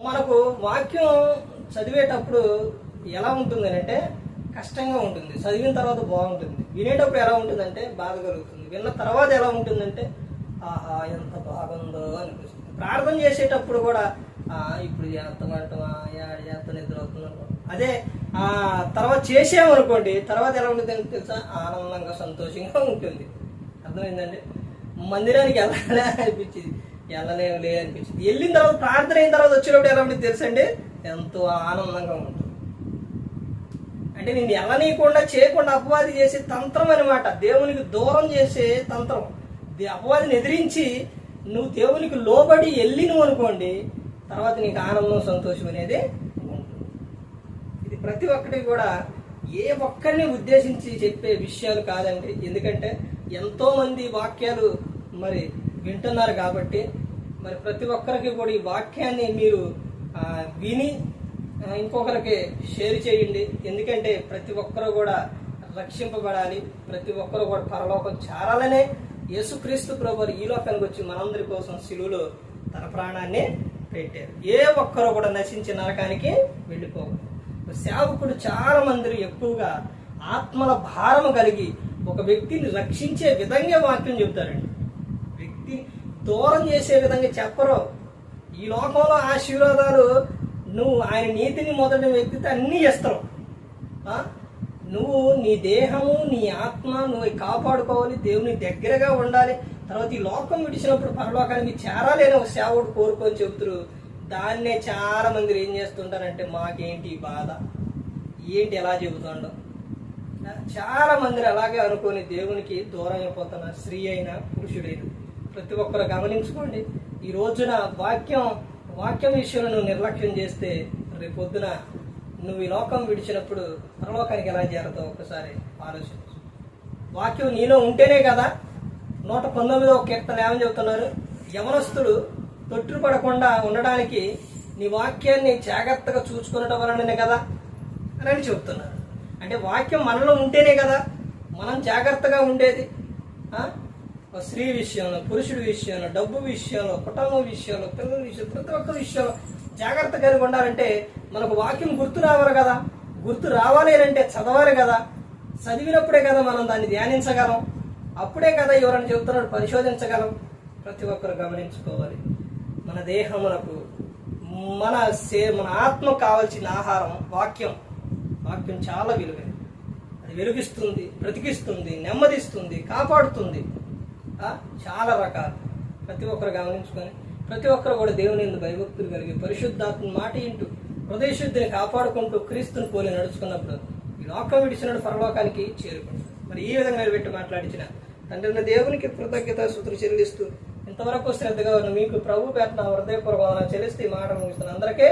మనకు వాక్యం చదివేటప్పుడు ఎలా ఉంటుంది అంటే కష్టంగా ఉంటుంది. చదివిన తర్వాత బాగుంటుంది. వినేటప్పుడు ఎలా ఉంటుందంటే బాధ కలుగుతుంది. విన్న తర్వాత ఎలా ఉంటుందంటే ఆహా ఎంత బాగుందో అనిపిస్తుంది. ప్రార్థన చేసేటప్పుడు కూడా "ఆ, ఇప్పుడు చేస్తామంటామా ఎంత చేస్తా నిద్ర అవుతున్నాను అదే ఆ తర్వాత చేసామనుకోండి తర్వాత ఎలా ఉంటుంది తెలుసా? ఆనందంగా సంతోషంగా ఉంటుంది. అర్థమైందండి? మందిరానికి వెళ్ళాలే అనిపించింది. వెళ్ళలేములే అనిపించింది. వెళ్ళిన తర్వాత ప్రార్థన అయిన తర్వాత వచ్చేటప్పుడు ఎలా ఉంటుంది తెలుసండి? ఎంతో ఆనందంగా ఉంటుంది. అంటే నేను వెళ్ళనీయకుండా చేయకుండా అపవాది చేసే తంత్రం అనమాట దేవునికి దూరం చేసే తంత్రం. అపవాదిని ఎదిరించి నువ్వు దేవునికి లోబడి వెళ్ళినవు అనుకోండి తర్వాత నీకు ఆనందం సంతోషం అనేది ఉంటుంది. ఇది ప్రతి ఒక్కటి కూడా ఏ ఒక్కరిని ఉద్దేశించి చెప్పే విషయాలు కాదండి. ఎందుకంటే ఎంతోమంది వాక్యాలు మరి వింటున్నారు కాబట్టి మరి ప్రతి ఒక్కరికి కూడా ఈ వాక్యాన్ని మీరు విని ఇంకొకరికి షేర్ చేయండి. ఎందుకంటే ప్రతి ఒక్కరు కూడా రక్షింపబడాలి. ప్రతి ఒక్కరు కూడా పరలోకం చేరాలనే యేసుక్రీస్తు ప్రభు ఈ లోకానికి వచ్చి మనందరి కోసం శిలువలో తన ప్రాణాన్ని పెట్టారు. ఏ ఒక్కరూ కూడా నశించి నరకానికి వెళ్ళిపోకూడదు సేవకుడు చాలా మంది ఎక్కువగా ఆత్మల భారం కలిగి ఒక వ్యక్తిని రక్షించే విధంగా వాక్యం చెబుతారండి. వ్యక్తి దూరం చేసే విధంగా చెప్పరు. ఈ లోకంలో ఆశీర్వాదాలు నువ్వు ఆయన నీతిని మొదటి వ్యక్తితో అన్నీ చేస్తావు నువ్వు నీ దేహము నీ ఆత్మ నువ్వు కాపాడుకోవాలి దేవుని దగ్గరగా ఉండాలి. తర్వాత ఈ లోకం విడిచినప్పుడు పరలోకానికి చేరాలి అని ఒక సేవకుడు కోరుకొని చెబుతురు. దాన్నే చాలా మంది ఏం చేస్తుంటారంటే మాకేంటి బాధ? ఏంటి ఎలా చెబుతుండవు చాలా మంది అలాగే అనుకొని దేవునికి దూరం అయిపోతున్నారు స్త్రీ అయినా పురుషుడైనా ప్రతి ఒక్కరు గమనించుకోండి. ఈ రోజున వాక్యం వాక్యం విషయంలో నువ్వు నిర్లక్ష్యం చేస్తే రేపొద్దున నువ్వు ఈ లోకం విడిచినప్పుడు పరలోకానికి ఎలా చేరతావు ఒక్కసారి ఆలోచించు. వాక్యం నీలో ఉంటేనే కదా నూట పంతొమ్మిదో కీర్తన ఏమని చెబుతున్నారు? యవనస్తుడు తొట్టుపడకుండా ఉండడానికి నీ వాక్యాన్ని జాగ్రత్తగా చూసుకునటం వలననే కదా అని అని చెప్తున్నారు అంటే వాక్యం మనలో ఉంటేనే కదా మనం జాగ్రత్తగా ఉండేది. స్త్రీ విషయంలో పురుషుడి విషయంలో డబ్బు విషయంలో కుటుంబం విషయంలో పిల్లల విషయంలో ప్రతి ఒక్క విషయంలో జాగ్రత్త కలిగి ఉండాలంటే మనకు వాక్యం గుర్తు రావాలి కదా. గుర్తు రావాలి అంటే చదవాలి కదా. చదివినప్పుడే కదా మనం దాన్ని ధ్యానించగలం. అప్పుడే కదా ఎవరైనా చెబుతున్నాడు పరిశోధించగలం. ప్రతి ఒక్కరు గమనించుకోవాలి. మన దేహమునకు మన సే మన ఆత్మకు కావాల్సిన ఆహారం వాక్యం. వాక్యం చాలా విలువైనది. అది వెలుగిస్తుంది బ్రతికిస్తుంది నెమ్మదిస్తుంది కాపాడుతుంది. చాలా రకాలు. ప్రతి ఒక్కరు గమనించుకొని ప్రతి ఒక్కరు కూడా దేవుని ఎందు భయభక్తులు కలిగి పరిశుద్ధాత్మ మాట ఇంటూ హృదయశుద్ధిని కాపాడుకుంటూ క్రీస్తుని పోలి నడుచుకున్నప్పుడు ఈ లోకం విడిచినప్పుడు పరలోకానికి చేరుకుంటారు మరి ఈ విధంగా పెట్టి మాట్లాడించిన తండ్రి దేవునికి కృతజ్ఞత సూత్రు చెల్లిస్తూ ఇంతవరకు శ్రద్ధగా ఉన్న మీకు ప్రభు పెట్టిన హృదయపూర్వక చెల్లిస్తే ఈ మాట ముగిస్తున్న అందరికీ